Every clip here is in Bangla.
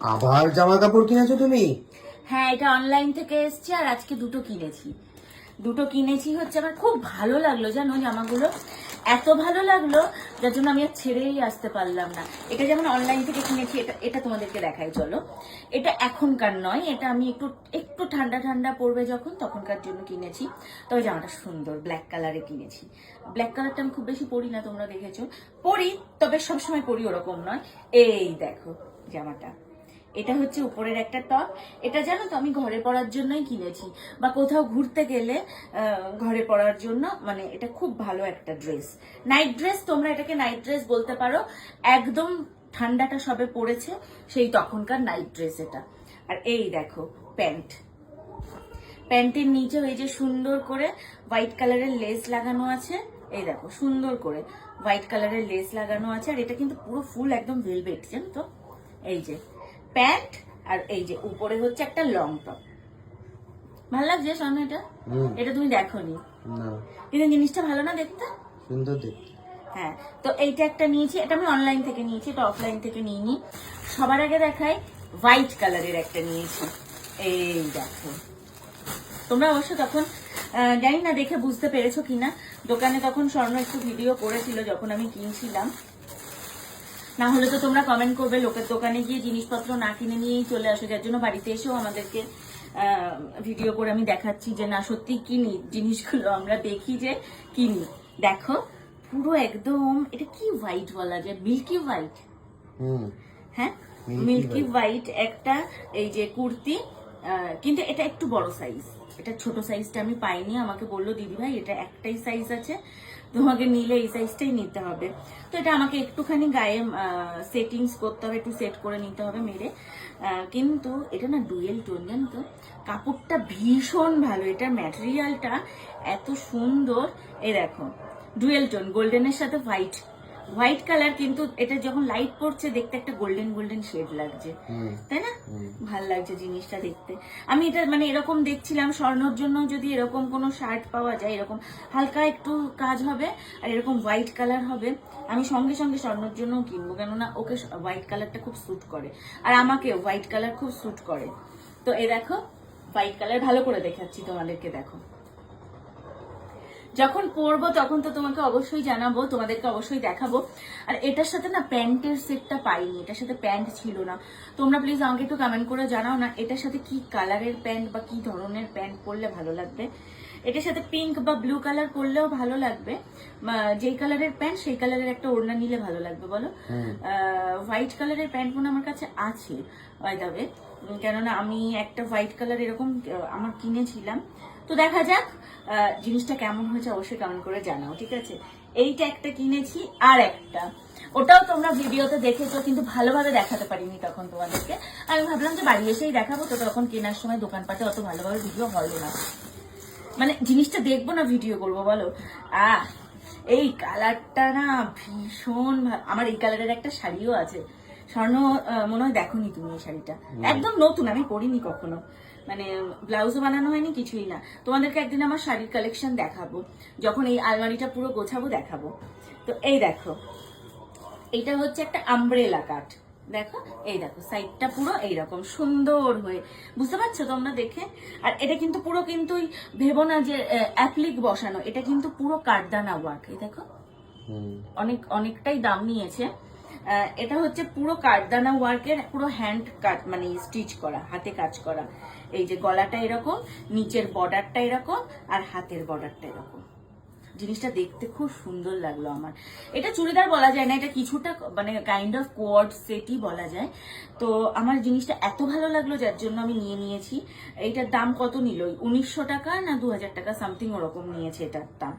আবার জামা কাপড় কিনেছো তুমি? হ্যাঁ এটা অনলাইন থেকে এসছে আর আজকে দুটো কিনেছি। দুটো কিনেছি হচ্ছে আমার খুব ভালো লাগল, জানো জামাগুলো? এত ভালো লাগল, যার জন্য আমি আর ছেড়েই আসতে পারলাম না। এটা যেমন অনলাইন থেকে কিনেছি, এটা এটা তোমাদেরকে দেখাই, চলো। এটা এখনকার নয়, এটা আমি একটু একটু ঠান্ডা ঠান্ডা পড়বে যখন, তখনকার জন্য কিনেছি। তবে জামাটা সুন্দর ব্ল্যাক কালারে কিনেছি। ব্ল্যাক কালারটা আমি খুব বেশি পরি না, তোমরা দেখেছ। পরি, তবে সবসময় পরি ওরকম নয়। এই দেখো জামাটা। এটা হচ্ছে উপরের একটা টপ এটা জানো তো আমি ঘরে পরার জন্যই কিনেছি বা কোথাও ঘুরতে গেলে ঘরে পরার জন্য মানে এটা খুব ভালো একটা ড্রেস নাইট ড্রেস তোমরা এটাকে নাইট ড্রেস বলতে পারো। একদম ঠান্ডাটা সবে পড়েছে, সেই তখনকার নাইট ড্রেস এটা। আর এই দেখো, প্যান্ট। প্যান্টের নিচে এই যে সুন্দর করে হোয়াইট কালারের লেস লাগানো আছে। এই দেখো, সুন্দর করে হোয়াইট কালারের লেস লাগানো আছে। আর এটা কিন্তু পুরো ফুল একদম ভেলভেট জানো তো? এই যে প্যান্ট আর এই যে উপরে হচ্ছে একটা লং টপ ভালো লাগছে সামনে এটা? এটা তুমি দেখোনি? না। কিন্তু জিনিসটা ভালো না দেখতে? সুন্দর দেখতে। হ্যাঁ তো এইটা একটা নিয়েছি এটা আমি অনলাইন থেকে নিয়েছি এটা অফলাইন থেকে নিইনি। সবার আগে দেখাই হোয়াইট কালারের একটা নিয়েছি। এই দেখো। তোমরা অবশ্য তখন জানি না দেখে বুঝতে পেরেছ কিনা। দোকানে তখন স্বর্ণ একটু ভিডিও করেছিল যখন আমি কিনছিলাম। না হলে তো তোমরা কমেন্ট করবে লোকের দোকানে গিয়ে জিনিসপত্র না কিনে নিয়েই চলে আসো যার জন্য বাড়িতে এসেও আমাদেরকে ভিডিও করে আমি দেখাচ্ছি যে না সত্যি কিনি জিনিসগুলো আমরা দেখি যে কিনি। দেখো পুরো একদম এটা কি হোয়াইট বলা যায়? মিল্কি হোয়াইট হ্যাঁ? মিল্কি হোয়াইট একটা এই যে কুর্তি কিন্তু এটা একটু বড় সাইজ এটা ছোট সাইজটা আমি পাইনি আমাকে বলল দিদি ভাই এটা একটাই সাইজ আছে। তোমাকে নিলে এই সাইজটাই নিতে হবে। তো এটা আমাকে একটুখানি গায়ে সেটিংস করতে হবে, একটু সেট করে নিতে হবে মেরে। কিন্তু এটা না ডুয়েল টোন জানো তো? কাপড়টা ভীষণ ভালো, এটা ম্যাটেরিয়ালটা এত সুন্দর। এ দেখো ডুয়েল টোন গোল্ডেনের সাথে হোয়াইট হোয়াইট কালার কিন্তু এটা যখন লাইট পড়ছে দেখতে একটা গোল্ডেন গোল্ডেন শেড লাগছে। তাই না? ভালো লাগছে জিনিসটা দেখতে। আমি এটা মানে এরকম দেখছিলাম স্বর্ণর জন্য যদি এরকম কোনো শার্ট পাওয়া যায় এরকম হালকা একটু কাজ হবে আর এরকম হোয়াইট কালার হবে আমি সঙ্গে সঙ্গে স্বর্ণর জন্য কিনবো কেননা ওকে হোয়াইট কালারটা খুব স্যুট করে। আর আমাকে হোয়াইট কালার খুব স্যুট করে। তো এ দেখো হোয়াইট কালার ভালো করে দেখাচ্ছি তোমাদেরকে দেখো। যখন পরবো তখন তো তোমাকে অবশ্যই জানাব তোমাদেরকে অবশ্যই দেখাবো। আর এটার সাথে না প্যান্টের সেটটা পাইনি এটার সাথে প্যান্ট ছিল না। তোমরা প্লিজ আমাকে একটু কমেন্ট করে জানাও না এটার সাথে কি কালারের প্যান্ট বা কি ধরনের প্যান্ট পরলে ভালো লাগবে? এটার সাথে পিঙ্ক বা ব্লু কালার পরলেও ভালো লাগবে। যেই কালারের প্যান্ট সেই কালারের একটা ওড়না নিলে ভালো লাগবে বলো? হোয়াইট কালারের প্যান্ট মনে আমার কাছে আছে বাইদাবে কেননা আমি একটা হোয়াইট কালার এরকম আমার কিনেছিলাম। তো দেখা যাক জিনিসটা কেমন হয়েছে অবশ্যই কমেন্ট করে জানাও, ঠিক আছে? এইটা একটা কিনেছি, আর একটা। ওটাও তোমরা ভিডিওতে দেখেছ, কিন্তু ভালোভাবে দেখাতে পারিনি তখন তোমাদেরকে। আমি ভাবলাম যে বাড়ি এসেই দেখাবো, তো তখন কেনার সময় দোকানপাটে অত ভালোভাবে ভিডিও হলো না। মানে জিনিসটা দেখব না ভিডিও করব, বলো? আহ, এই কালারটা না ভীষণ আমার এই কালারের একটা শাড়িও আছে। স্বর্ণ মনে হয় দেখোনি তুমি এই শাড়িটা। একদম নতুন আমি পরিনি কখনো। মানে ব্লাউজও বানানো হয়নি কিছুই না। তোমাদেরকে একদিন আমার শাড়ির কালেকশন দেখাবো যখন এই আলমারিটা পুরো গোছাবো দেখাবো। তো এই দেখো এটা হচ্ছে একটা আমব্রেলা কাঠ দেখো এই দেখো সাইডটা পুরো এইরকম সুন্দর হয়ে। বুঝতে পারছ তোমরা দেখে? আর এটা কিন্তু পুরো কিন্তু ভেবো না যে অ্যাপ্লিক বসানো এটা কিন্তু পুরো কাঠদানা ওয়ার্ক এই দেখো। অনেক অনেকটাই দাম নিয়েছে। এটা হচ্ছে পুরো কাঠদানা ওয়ার্কের পুরো হ্যান্ড কাট মানে স্টিচ করা, হাতে কাজ করা। এই যে গলাটা এরকম, নিচের বর্ডারটা এরকম, আর হাতের বর্ডারটা এরকম। জিনিসটা দেখতে খুব সুন্দর লাগল আমার। এটা চুড়িদার বলা যায় না, এটা কিছুটা মানে কাইন্ড অফ কোয়ার্ড সেটই বলা যায়। তো আমার জিনিসটা এত ভালো লাগল, যার জন্য আমি নিয়ে নিয়েছি। এইটার দাম কত নিল? উনিশশো টাকা না দু হাজার টাকা সামথিং ওরকম নিয়েছে এটার দাম।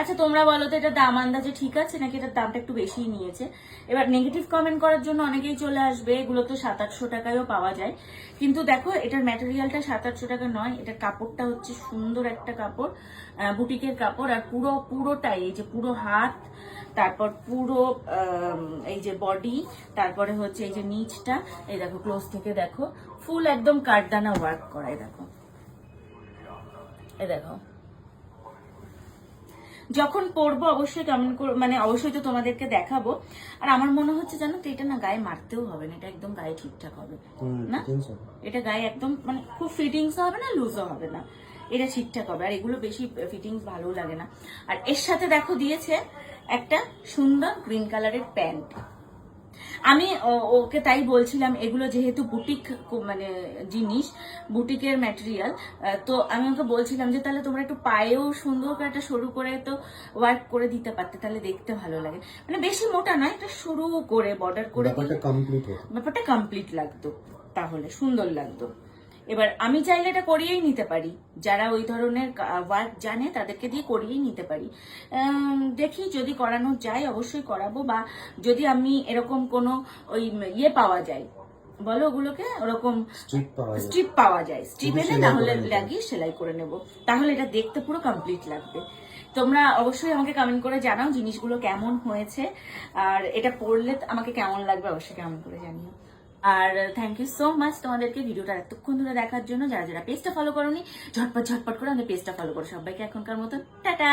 আচ্ছা তোমরা বলো তো এটা দাম আন্দাজে ঠিক আছে নাকি এটার দামটা একটু বেশিই নিয়েছে? এবার নেগেটিভ কমেন্ট করার জন্য অনেকেই চলে আসবে, এগুলো তো সাত আটশো টাকায়ও পাওয়া যায়। কিন্তু দেখো, এটার ম্যাটেরিয়ালটা সাত আটশো টাকা নয় এটার কাপড়টা হচ্ছে সুন্দর একটা কাপড় বুটিকের কাপড়, আর পুরো, পুরোটাই, এই যে পুরো হাত, তারপর পুরো এই যে বডি তারপরে হচ্ছে এই যে নিচটা, এই দেখো ক্লোজ থেকে দেখো ফুল একদম কাঠদানা ওয়ার্ক করা, এই দেখো। এই দেখো। যখন পরবো অবশ্যই কেমন করে মানে অবশ্যই তো তোমাদেরকে দেখাবো। আর আমার মনে হচ্ছে জানো তো এটা না গায়ে মারতেও হবে না এটা একদম গায়ে ঠিকঠাক হবে। না? এটা গায়ে একদম মানে খুব ফিটিংস হবে না লুজও হবে না। এটা ঠিকঠাক হবে আর এগুলো বেশি ফিটিংস ভালো লাগে না। আর এর সাথে দেখো দিয়েছে একটা সুন্দর গ্রিন কালারের প্যান্ট আমি ওকে তাই বলছিলাম এগুলো যেহেতু বুটিক মানে জিনিস বুটিকের ম্যাটেরিয়াল তো আমি ওকে বলছিলাম যে তাহলে তোমরা একটু পায়েও সুন্দর করে একটা সরু করে তো ওয়ার্ক করে দিতে পারতে তাহলে দেখতে ভালো লাগে। মানে বেশি মোটা নয় একটা সরু করে বর্ডার করে ব্যাপারটা কমপ্লিট লাগতো তাহলে সুন্দর লাগতো। এবার আমি চাইলে এটা করিয়েই নিতে পারি। যারা ওই ধরনের ওয়ার্ক জানে তাদেরকে দিয়ে করিয়েই নিতে পারি। দেখি যদি করানো যায় অবশ্যই করাবো বা যদি আমি এরকম কোনো ওই ইয়ে পাওয়া যায় বলো ওগুলোকে? ওরকম স্ট্রিপ পাওয়া যায়। স্ট্রিপ এনে তাহলে। লাগিয়ে সেলাই করে নেব। তাহলে এটা দেখতে পুরো কমপ্লিট লাগবে। তোমরা অবশ্যই আমাকে কমেন্ট করে জানাও জিনিসগুলো কেমন হয়েছে আর এটা পড়লে আমাকে কেমন লাগবে অবশ্যই কেমন করে জানিও। আর থ্যাংক ইউ সো মাচ তোমাদেরকে ভিডিওটা এতক্ষণ ধরে দেখার জন্য। যারা যারা পেজটা ফলো করোনি, ঝটপট ঝটপট করে আমাদের পেজটা ফলো করো। সবাইকে এখনকার মতো টাটা!